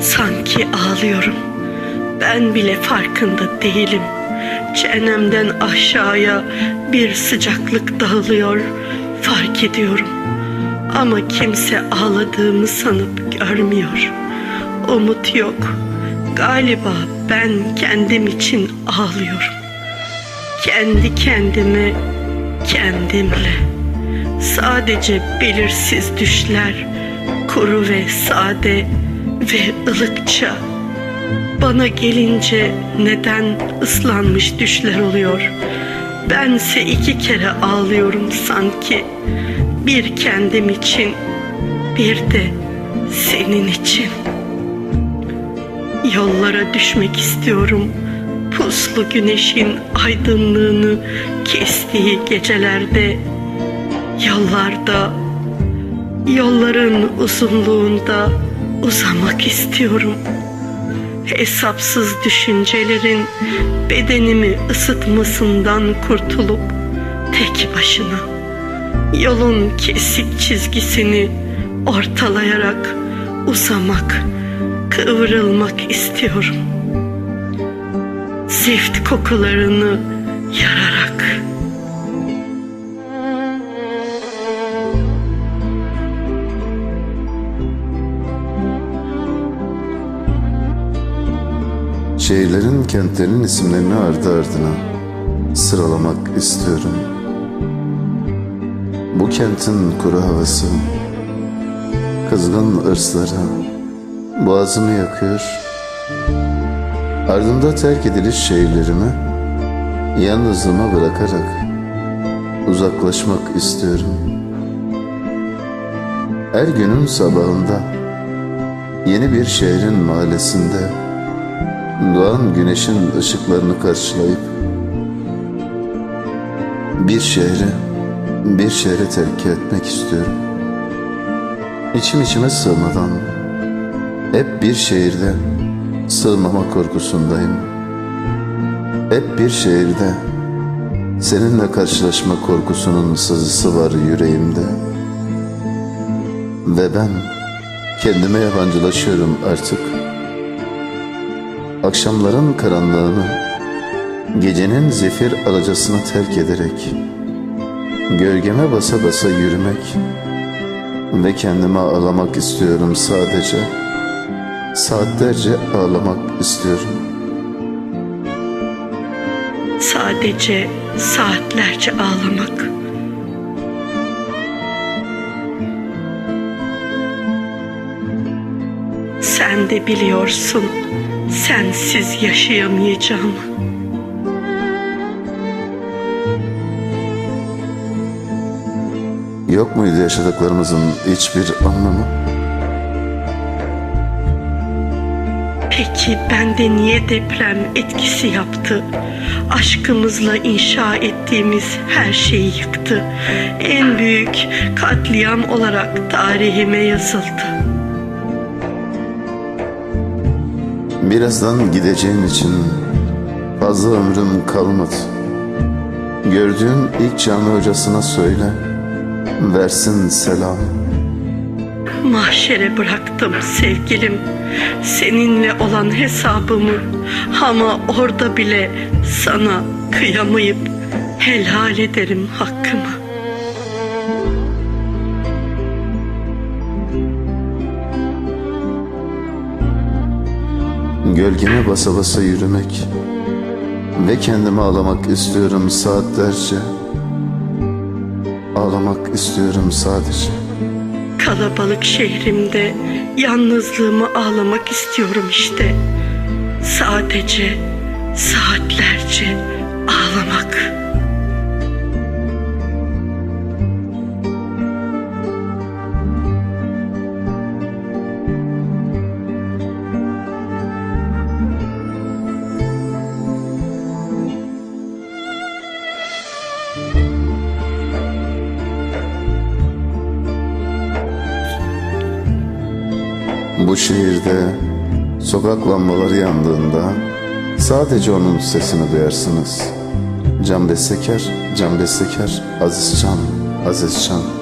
Sanki ağlıyorum. Ben bile farkında değilim. Çenemden aşağıya bir sıcaklık dağılıyor. Fark ediyorum. Ama kimse ağladığımı sanıp görmüyor. Umut yok. Galiba ben kendim için ağlıyorum. Kendi kendime, kendimle. Sadece belirsiz düşler, kuru ve sade ve ılıkça. Bana gelince neden ıslanmış düşler oluyor? Bense iki kere ağlıyorum sanki. Bir kendim için, bir de senin için. Yollara düşmek istiyorum. Puslu güneşin aydınlığını kestiği gecelerde, yollarda, yolların uzunluğunda uzamak istiyorum. Hesapsız düşüncelerin bedenimi ısıtmasından kurtulup tek başına yolun kesik çizgisini ortalayarak uzamak, kıvrılmak istiyorum. Zift kokularını yararak. Şehirlerin, kentlerin isimlerini ardı ardına sıralamak istiyorum. Bu kentin kuru havası, kızgın ırsları boğazımı yakıyor. Ardında terk ediliş şehirlerimi yalnızlığıma bırakarak uzaklaşmak istiyorum. Her günün sabahında yeni bir şehrin mahallesinde doğan güneşin ışıklarını karşılayıp bir şehri bir şehre terk etmek istiyorum. İçim içime sığmadan hep bir şehirde sığmama korkusundayım. Hep bir şehirde seninle karşılaşma korkusunun sızısı var yüreğimde. Ve ben kendime yabancılaşıyorum artık. Akşamların karanlığını, gecenin zifir alacasını terk ederek, gölgeme basa basa yürümek ve kendime ağlamak istiyorum sadece. Saatlerce ağlamak istiyorum. Sadece saatlerce ağlamak. Sen de biliyorsun sensiz yaşayamayacağımı. Yok muydu yaşadıklarımızın hiçbir anlamı? Peki bende niye deprem etkisi yaptı? Aşkımızla inşa ettiğimiz her şeyi yıktı. En büyük katliam olarak tarihime yazıldı. Birazdan gideceğim için fazla ömrüm kalmadı. Gördüğün ilk cami hocasına söyle, versin selam. Mahşere bıraktım sevgilim seninle olan hesabımı ama orada bile sana kıyamayıp helal ederim hakkımı. Gölgeme basa basa yürümek ve kendimi ağlamak istiyorum saatlerce. Ağlamak istiyorum sadece. Kalabalık şehrimde yalnızlığımı ağlamak istiyorum işte. Sadece saatlerce ağlamak. Bu şehirde sokak lambaları yandığında sadece onun sesini duyarsınız. Can Besseker, Can Besseker, Aziz Can, Aziz Can.